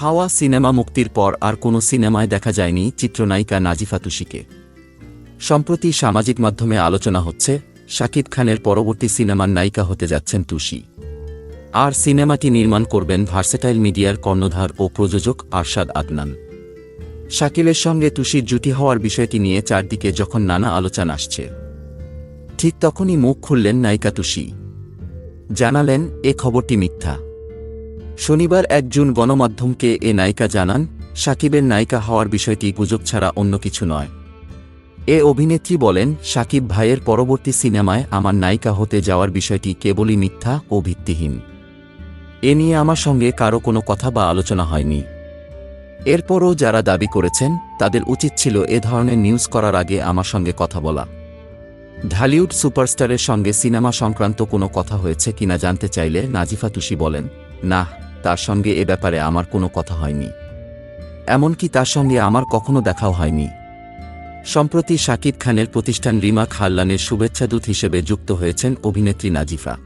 হাওয়া সিনেমা মুক্তির পর আর কোনো সিনেমায় দেখা যায়নি চিত্রনায়িকা নাজিফা তুষিকে সম্প্রতি সামাজিক মাধ্যমে আলোচনা হচ্ছে, শাকিব খানের পরবর্তী সিনেমার নায়িকা হতে যাচ্ছেন তুষি আর সিনেমাটি নির্মাণ করবেন ভার্সেটাইল মিডিয়ার কর্ণধার ও প্রযোজক আরশাদ আদনান। শাকিলের সঙ্গে তুষির জুটি হওয়ার বিষয়টি নিয়ে চারদিকে যখন নানা আলোচনা আসছে, ঠিক তখনই মুখ খুললেন নায়িকা তুষি জানালেন, এ খবরটি মিথ্যা। শনিবার এক জুন গণমাধ্যমকে এ নায়িকা জানান, সাকিবের নায়িকা হওয়ার বিষয়টি গুজব ছাড়া অন্য কিছু নয়। এ অভিনেত্রী বলেন, সাকিব ভাইয়ের পরবর্তী সিনেমায় আমার নায়িকা হতে যাওয়ার বিষয়টি কেবলই মিথ্যা ও ভিত্তিহীন। এ নিয়ে আমার সঙ্গে কারও কোনো কথা বা আলোচনা হয়নি। এরপরও যারা দাবি করেছেন, তাদের উচিত ছিল এ ধরনের নিউজ করার আগে আমার সঙ্গে কথা বলা। ঢালিউড সুপারস্টারের সঙ্গে সিনেমা সংক্রান্ত কোনো কথা হয়েছে কিনা জানতে চাইলে নাজিফা তুষি বলেন। না, তার সঙ্গে এ ব্যাপারে আমার কোনো কথা হয়নি। এমনকি তার সঙ্গে আমার কখনো দেখাও হয়নি। সম্প্রতি শাকিব খানের প্রতিষ্ঠান রিমা খাল্লানের শুভেচ্ছাদূত হিসেবে যুক্ত হয়েছেন অভিনেত্রী নাজিফা।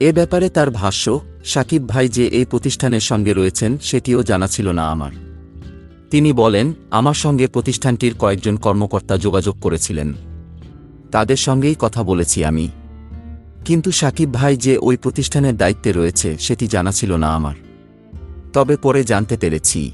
এ ব্যাপারে তার ভাষ্য, শাকিব ভাই যে এই প্রতিষ্ঠানের সঙ্গে রয়েছেন সেটিও জানা ছিল না আমার। তিনি বলেন, আমার সঙ্গে প্রতিষ্ঠানটির কয়েকজন কর্মকর্তা যোগাযোগ করেছিলেন। তাদের সঙ্গেই কথা বলেছি আমি। কিন্তু সাকিব ভাই যে ওই প্রতিষ্ঠানের দায়িত্বে রয়েছে, সেটি জানা ছিল না আমার। তবে পরে জানতে পেরেছি।